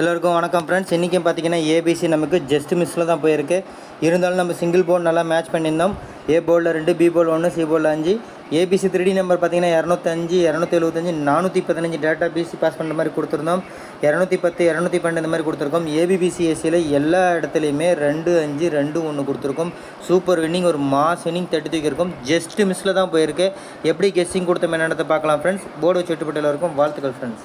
எல்லோருக்கும் வணக்கம் ஃப்ரெண்ட்ஸ் இன்றைக்கும் பார்த்தீங்கன்னா ஏபிசி நமக்கு ஜஸ்ட் மிஸ்ஸில் தான் போயிருக்கு. இருந்தாலும் நம்ம சிங்கிள் போர்டு நல்லா மேட்ச் பண்ணியிருந்தோம். ஏ போர்டில் ரெண்டு பி போல் ஒன்று சி போர்டில் அஞ்சு. ஏபிசி த்ரீ நம்பர் பார்த்தீங்கன்னா இரநூத்தஞ்சு இரநூத்தி எழுபத்தஞ்சு நானூற்றி பதினஞ்சு டேட்டா பிசி பாஸ் பண்ணுற மாதிரி கொடுத்துருந்தோம். இரநூத்தி பத்து இரநூத்தி பன்னெண்டு மாதிரி கொடுத்துருக்கோம். ஏபிபிசி ஏசியில் எல்லா இடத்துலையுமே ரெண்டு அஞ்சு ரெண்டு ஒன்று கொடுத்துருக்கோம். சூப்பர் வின்னிங் ஒரு மாஸ் வின்னிங் தட்டி தூக்கியிருக்கோம் ஜஸ்ட் மிஸ்ஸில் தான் போயிருக்கு. எப்படி கெஸ்ஸிங் கொடுத்தோம் என்னன்றதை பார்க்கலாம் ஃப்ரெண்ட்ஸ் போர்டு வச்சு விட்டுப்பட்டு எல்லாருக்கும் வாழ்த்துக்கள் friends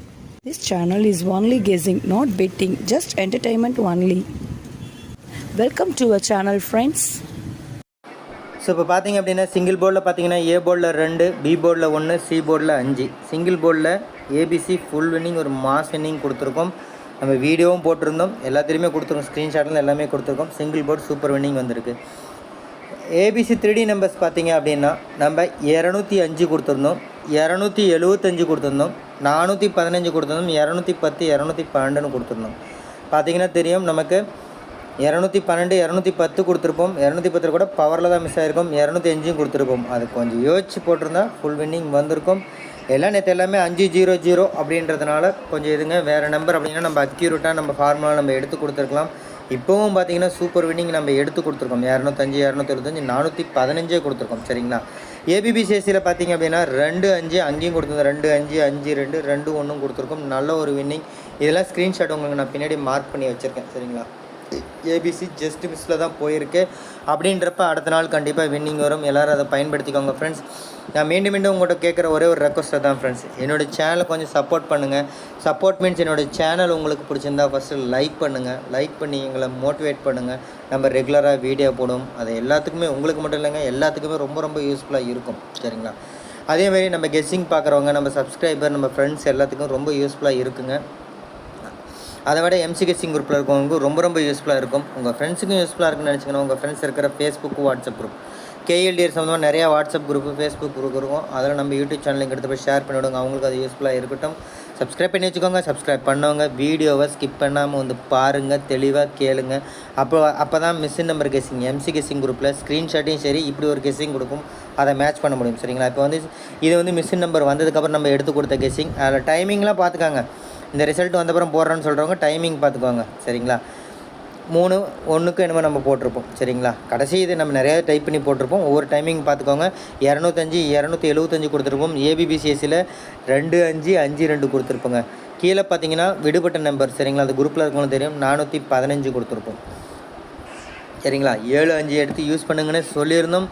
This channel is only guessing, not betting, just entertainment only. Welcome to our channel, friends. So இப்போ பார்த்தீங்க அப்படின்னா சிங்கிள் போர்டில் பார்த்தீங்கன்னா ஏ போர்டில் ரெண்டு பி போர்டில் ஒன்று சி போர்டில் அஞ்சு. சிங்கிள் போர்டில் ஏபிசி ஃபுல் வின்னிங் ஒரு மாஸ் வின்னிங் கொடுத்துருக்கோம். நம்ம வீடியோவும் போட்டிருந்தோம். எல்லாத்துலேயுமே கொடுத்துருக்கோம். ஸ்க்ரீன்ஷாட்டில் எல்லாமே கொடுத்துருக்கோம். சிங்கிள் போர்டு சூப்பர் வின்னிங் வந்திருக்கு. ஏபிசி த்ரீ டி நம்பர்ஸ் பார்த்தீங்க அப்படின்னா நம்ம இரநூத்தி அஞ்சு கொடுத்துருந்தோம். இரநூத்தி எழுவத்தஞ்சு கொடுத்துருந்தோம். நானூற்றி பதினஞ்சு கொடுத்துருந்தோம். இரநூத்தி பத்து இரநூத்தி பன்னெண்டுன்னு கொடுத்துருந்தோம். பார்த்தீங்கன்னா தெரியும் நமக்கு இரநூத்தி பன்னெண்டு இரநூத்தி பத்து கொடுத்துருப்போம். இரநூத்தி பத்தில் கூட பவரில் தான் மிஸ் ஆகிருக்கும் இரநூத்தி அஞ்சும் கொடுத்துருப்போம். அது கொஞ்சம் யோசிச்சு போட்டிருந்தா ஃபுல் வின்னிங் வந்திருக்கும். எல்லாம் நேற்று எல்லாமே அஞ்சு ஜீரோ ஜீரோ அப்படின்றதுனால கொஞ்சம் இதுங்க வேறு நம்பர் அப்படின்னா நம்ம அக்யூரேட்டாக நம்ம ஃபார்முலா நம்ம எடுத்து கொடுத்துருக்கலாம். இப்போவும் பார்த்தீங்கன்னா சூப்பர் வின்னிங் நம்ம எடுத்து கொடுத்துருக்கோம். இரநூத்தஞ்சு இரநூத்தி எழுபத்தஞ்சு நானூற்றி பதினஞ்சே கொடுத்துருக்கோம். சரிங்களா? ஏபிபிசிஎஸ்சியில் பார்த்தீங்க அப்படின்னா ரெண்டு அஞ்சு அங்கேயும் கொடுத்துருந்தோம் ரெண்டு அஞ்சு அஞ்சு ரெண்டு ரெண்டு ஒன்றும் கொடுத்துருக்கோம். நல்ல ஒரு வின்னிங் இதெல்லாம் ஸ்க்ரீன்ஷாட் உங்களுக்கு நான் பின்னாடி மார்க் பண்ணி வச்சுருக்கேன். சரிங்களா? ஏபிசி ஜஸ்ட் மிஸ்ஸில் தான் போயிருக்கு. அப்படின்றப்ப அடுத்த நாள் கண்டிப்பாக வின்னிங் வரும். எல்லோரும் அதை பயன்படுத்திக்கோங்க ஃப்ரெண்ட்ஸ் நான் மீண்டும் மீண்டும் உங்கள்கிட்ட கேட்குற ஒரே ஒரு ரெக்வஸ்ட்டை தான் ஃப்ரெண்ட்ஸ் என்னோடய சேனலை கொஞ்சம் சப்போர்ட் பண்ணுங்கள் சப்போர்ட் மீன்ஸ் என்னோடய சேனல் உங்களுக்கு பிடிச்சிருந்தா ஃபஸ்ட்டு லைக் பண்ணுங்கள் லைக் பண்ணி எங்களை மோட்டிவேட் பண்ணுங்கள் நம்ம ரெகுலராக வீடியோ போடும். அது எல்லாத்துக்குமே உங்களுக்கு மட்டும் இல்லைங்க எல்லாத்துக்குமே ரொம்ப ரொம்ப யூஸ்ஃபுல்லாக இருக்கும். சரிங்களா? அதேமாதிரி நம்ம கெஸ்ஸிங் பார்க்குறவங்க நம்ம சப்ஸ்கிரைபர் நம்ம ஃப்ரெண்ட்ஸ் எல்லாத்துக்கும் ரொம்ப யூஸ்ஃபுல்லாக இருக்குங்க. அதை விட எம்சிகேசிங் குரூப்பில் இருக்கவங்க ரொம்ப ரொம்ப யூஸ்ஃபுல்லாக இருக்கும். உங்கள் ஃப்ரெண்ட்ஸுக்கும் யூஸ்ஃபுல்லாக இருக்குன்னு நினச்சிங்கன்னா உங்கள் ஃப்ரெண்ட்ஸ் இருக்கிற ஃபேஸ்புக் வாட்ஸ்அப் குரூப் கேஎல்டிஆர் சம்மந்தமாக நிறையா வாட்ஸ்அப் குரூப்பு ஃபேஸ்புக் குரூப் இருக்கும். அதில் நம்ம யூடியூப் சேனலுக்கு எடுத்து போய் ஷேர் பண்ணிவிடுங்க. அவங்களுக்கு அது யூஸ்ஃபுல்லாக இருக்கட்டும். சப்ஸ்கிரைப் பண்ணி வச்சுக்கோங்க. சப்ஸ்கிரைப் பண்ணவங்க வீடியோவை ஸ்கிப் பண்ணாமல் வந்து பாருங்கள் தெளிவாக கேளுங்க. அப்போ அப்போ தான் missing number guessing MC guessing குரூப்பில் ஸ்க்ரீன்ஷாட்டையும் சரி இப்படி ஒரு கெஸிங் கொடுக்கும். அதை மேட்ச் பண்ண முடியும் சரிங்களா? இப்போ வந்து இது வந்து மிஸ்ஸின் நம்பர் வந்ததுக்கப்புறம் நம்ம எடுத்து கொடுத்த கெஸிங் அதில் டைமிங்லாம் பார்த்துக்காங்க. இந்த ரிசல்ட் வந்தப்புறம் போடுறோன்னு சொல்கிறவங்க டைமிங் பார்த்துக்கோங்க சரிங்களா? மூணு ஒன்றுக்கு என்னமோ நம்ம போட்டிருப்போம் சரிங்களா? கடைசி இது நம்ம நிறையா டைப் பண்ணி போட்டிருப்போம். ஒவ்வொரு டைமிங் பார்த்துக்கோங்க. இரநூத்தஞ்சு இரநூத்தி எழுபத்தஞ்சு கொடுத்துருப்போம். ஏபிபிசிஎஸ்சியில் ரெண்டு அஞ்சு அஞ்சு ரெண்டு கொடுத்துருப்போங்க. கீழே பார்த்தீங்கன்னா விடுபட்ட நம்பர் சரிங்களா? அது குரூப்பில் இருக்கவங்களும் தெரியும். நானூற்றி பதினஞ்சு கொடுத்துருப்போம். சரிங்களா? ஏழு அஞ்சு எடுத்து யூஸ் பண்ணுங்கன்னு சொல்லியிருந்தோம்.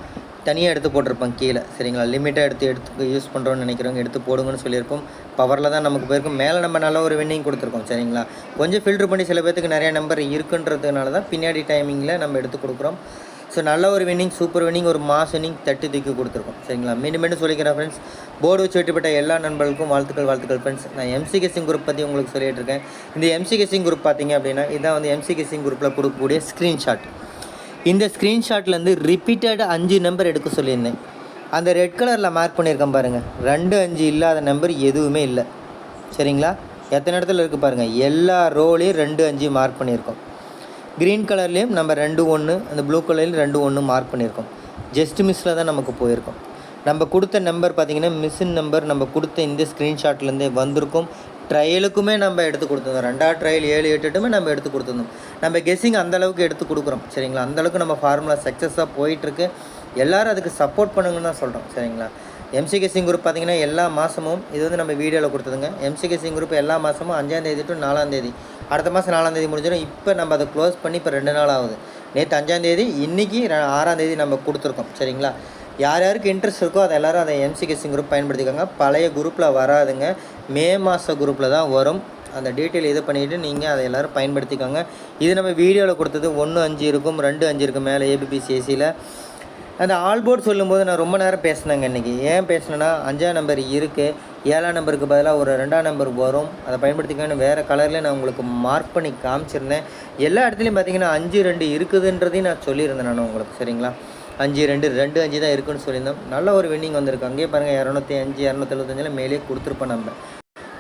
தனியாக எடுத்து போட்டிருப்போம் கீழே சரிங்களா? லிமிட்டாக எடுத்து எடுத்து யூஸ் பண்ணுறோன்னு நினைக்கிறவங்க எடுத்து போடுங்கன்னு சொல்லியிருப்போம். பவரில் தான் நமக்கு போயிருக்கும். மேலே நம்ம நல்ல ஒரு வின்னிங் கொடுத்துருக்கோம் சரிங்களா? கொஞ்சம் ஃபில்ட்ரு பண்ணி சில பேர்த்துக்கு நிறையா நம்பர் இருக்குன்றதுனால தான் பின்னாடி டைமிங்கில் நம்ம எடுத்து கொடுக்குறோம். ஸோ நல்ல ஒரு வின்னிங் சூப்பர் வின்னிங் ஒரு மாஸ் வின்னிங் தட்டி தூக்கி கொடுத்துருக்கோம் சரிங்களா? மீண்டும் மீண்டும் சொல்லிக்கிறேன் ஃப்ரெண்ட்ஸ் போர்டு வச்சு வெட்டிப்பட்ட எல்லா நண்பர்களுக்கும் வாழ்த்துக்கள் வாழ்த்துக்கள் ஃப்ரெண்ட்ஸ் நான் எம்சி கெஸிங் குரூப் பற்றி உங்களுக்கு சொல்லிகிட்டு இருக்கேன். இந்த எம்சி கெஸிங் குரூப் பார்த்தீங்க அப்படின்னா இதான் வந்து எம்சி கெஸிங் குரூப்பில் கொடுக்கக்கூடிய ஸ்க்ரீன்ஷாட் இந்த ஸ்க்ரீன்ஷாட்லேருந்து ரிப்பீட்டட் அஞ்சு நம்பர் எடுக்க சொல்லியிருந்தேன். அந்த ரெட் கலரில் மார்க் பண்ணியிருக்கேன் பாருங்கள் ரெண்டு அஞ்சு இல்லாத நம்பர் எதுவுமே இல்லை. சரிங்களா? எத்தனை இடத்துல இருக்குது பாருங்கள் எல்லா ரோலையும் ரெண்டு அஞ்சு மார்க் பண்ணியிருக்கோம். க்ரீன் கலர்லேயும் நம்ம ரெண்டு ஒன்று அந்த ப்ளூ கலர்லேயும் ரெண்டு ஒன்று மார்க் பண்ணியிருக்கோம். ஜஸ்ட் மிஸ்ஸில் தான் நமக்கு போயிருக்கோம். நம்ம கொடுத்த நம்பர் பார்த்திங்கன்னா மிஸ்ஸின் நம்பர் நம்ம கொடுத்த இந்த ஸ்க்ரீன்ஷாட்லேருந்தே வந்திருக்கும். ட்ரையலுக்குமே நம்ம எடுத்து கொடுத்துருந்தோம். ரெண்டாவது ட்ரையல் ஏழு எட்டுமே நம்ம எடுத்து கொடுத்துருந்தோம். நம்ம கெஸ்ஸிங் அந்தளவுக்கு எடுத்து கொடுக்குறோம். சரிங்களா? அந்தளவுக்கு நம்ம ஃபார்முலா சக்ஸஸாக போயிட்டுருக்கு. எல்லோரும் அதுக்கு சப்போர்ட் பண்ணுங்கன்னு தான் சொல்கிறோம் சரிங்களா? எம்சி கெஸ்ஸிங் குரூப் பார்த்திங்கன்னா எல்லா மாதமும் இது வந்து நம்ம வீடியோவில் கொடுத்ததுங்க. எம்சி கெஸ்ஸிங் குரூப் எல்லா மாதமும் அஞ்சாந்தேதி டு நாலாந்தேதி அடுத்த மாதம் நாலாந்தேதி முடிஞ்சிடும். இப்போ நம்ம அதை க்ளோஸ் பண்ணி இப்போ ரெண்டு நாள் ஆகுது. நேற்று அஞ்சாந்தேதி இன்றைக்கி ஆறாந்தேதி நம்ம கொடுத்துருக்கோம். சரிங்களா? யார் யாருக்கு இன்ட்ரெஸ்ட் இருக்கோ அதை எல்லோரும் அதை எம்சி கெஸ்ஸிங் குரூப் பயன்படுத்திக்கோங்க. பழைய குரூப்பில் வராதுங்க. மே மாத குரூப்பில் தான் வரும். அந்த டீட்டெயில் இது பண்ணிவிட்டு நீங்கள் அதை எல்லோரும் பயன்படுத்திக்கோங்க. இது நம்ம வீடியோவில் கொடுத்தது ஒன்று அஞ்சு இருக்கும் ரெண்டு அஞ்சு இருக்கும் மேலே ஏபிபிசிஎஸ்சியில் அந்த ஆல் போர்ட் சொல்லும்போது நான் ரொம்ப நேரம் பேசினேங்க இன்றைக்கி ஏன் பேசினேன்னா அஞ்சாம் நம்பர் இருக்குது ஏழாம் நம்பருக்கு பதிலாக ஒரு ரெண்டாம் நம்பர் வரும். அதை பயன்படுத்திக்கோன்னு வேறு கலரில் நான் உங்களுக்கு மார்க் பண்ணி காமிச்சிருந்தேன். எல்லா இடத்துலையும் பார்த்தீங்கன்னா அஞ்சு ரெண்டு இருக்குதுன்றதையும் நான் சொல்லியிருந்தேன் நான் உங்களுக்கு சரிங்களா? அஞ்சு ரெண்டு ரெண்டு அஞ்சு தான் இருக்குன்னு சொல்லியிருந்தோம். நல்ல ஒரு வின்னிங் வந்திருக்கு. அங்கேயே பாருங்கள் இரநூத்தி அஞ்சு இரநூத்தி மேலேயே மேலே கொடுத்துருப்போம் நம்ம.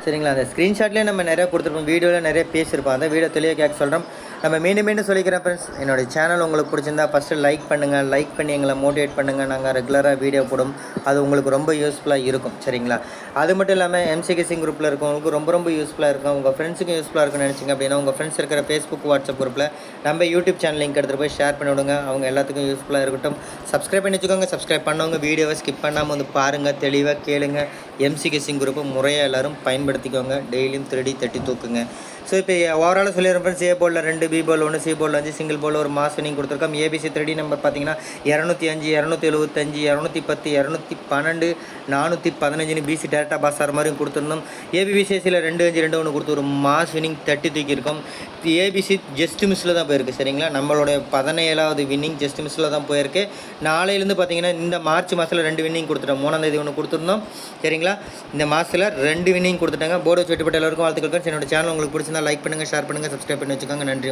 சரிங்களா அந்த ஸ்க்ரீன்ஷாட்லேயே நம்ம நிறையா கொடுத்துருப்போம். வீடியோவில் நிறைய பேசியிருப்போம். அந்த வீடியோ தெளிவாக கேட்க சொல்கிறோம் நம்ம மீண்டும் மீண்டும் சொல்லிக்கிறேன் ஃப்ரெண்ட்ஸ் என்னோட சேனல் உங்களுக்கு பிடிச்சிருந்தா ஃபஸ்ட்டு லைக் பண்ணுங்கள் லைக் பண்ணி எங்களை மோட்டிவேட் பண்ணுங்கள் நாங்கள் ரெகுலராக வீடியோ போடும். அது உங்களுக்கு ரொம்ப யூஸ்ஃபுல்லாக இருக்கும். சரிங்களா? அது மட்டும் இல்லாமல் எம்சிகேசிங் குரூப்பில் இருக்கவங்களுக்கு ரொம்ப ரொம்ப யூஸ்ஃபுல்லாக இருக்கும். உங்கள் ஃப்ரெண்ட்ஸுக்கும் யூஸ்ஃபுல்லாக இருக்கும் நினச்சிங்க அப்படின்னா உங்கள் ஃப்ரெண்ட்ஸ் இருக்கிற ஃபேஸ்புக் வாட்ஸ்அப் குரூப்பில் நம்ம யூடியூப் சேனல் லிங்க் எடுத்துகிட்டு போய் ஷேர் பண்ணி விடுங்க அவங்க எல்லாத்துக்கும் யூஸ்ஃபுல்லாக இருக்கட்டும். சப்ஸ்கிரைப் பண்ணி வச்சுக்கோங்க. சப்ஸ்கிரைப் பண்ணவங்க வீடியோவை ஸ்கிப் பண்ணாமல் வந்து பாருங்கள் தெளிவாக கேளுங்க. எம்சிகேசிங் குரூப்பை முறையாக எல்லாரும் பயன்படுத்திக்கோங்க. டெய்லியும் திருடி தட்டி தூக்குங்க. ஸோ இப்போ ஓவராலாக சொல்லிடுறேன் ஃப்ரெண்ட்ஸ் ஏ போலில் ரெண்டு பி போல் ஒன்று சி போல் அஞ்சு சிங்கிள் போல் ஒரு மாஸ் நீங்கள் கொடுத்துருக்கோம். ஏபிசி த்ரீ நம்பர் பார்த்தீங்கன்னா இரநூத்தி அஞ்சு இரநூத்தி எழுபத்தஞ்சு இரநூத்தி பத்து இரநூத்தி பன்னெண்டு நானூற்றி பதினஞ்சுன்னு பிசி டேரக்டாக பாஸ் ஆகிற மாதிரியும் கொடுத்துருந்தோம் ஏபிபிசிஎஸ்சியில் ரெண்டு அஞ்சு ரெண்டு ஒன்று கொடுத்து ஒரு மாஸ் வினிங் தட்டி தூக்கியிருக்கோம். ஏபிசி ஜஸ்ட் மிஸ்ஸில் தான் போயிருக்கு சரிங்களா? நம்மளுடைய பதினேழாவது வின்னிங் ஜஸ்ட் மிஸ்ஸில் தான் போயிருக்கு. நாளையிலேருந்து பார்த்தீங்கன்னா இந்த மார்ச் மாதத்தில் ரெண்டு வின்னிங் கொடுத்துட்டோம். மூணாந்தேதி ஒன்று கொடுத்துருந்தோம் சரிங்களா? இந்த மாதத்தில் ரெண்டு வின்னிங் கொடுத்துட்டாங்க. போர்டு வச்சு வெட்டுப்பட்ட எல்லாருக்கும் வாழ்த்துக்கள் என்னோட சேனல் உங்களுக்கு பிடிச்சிருந்தா லைக் பண்ணுங்கள் ஷேர் பண்ணுங்கள் சப்ஸ்கிரைப் பண்ணி வச்சுக்கோங்க. நன்றி.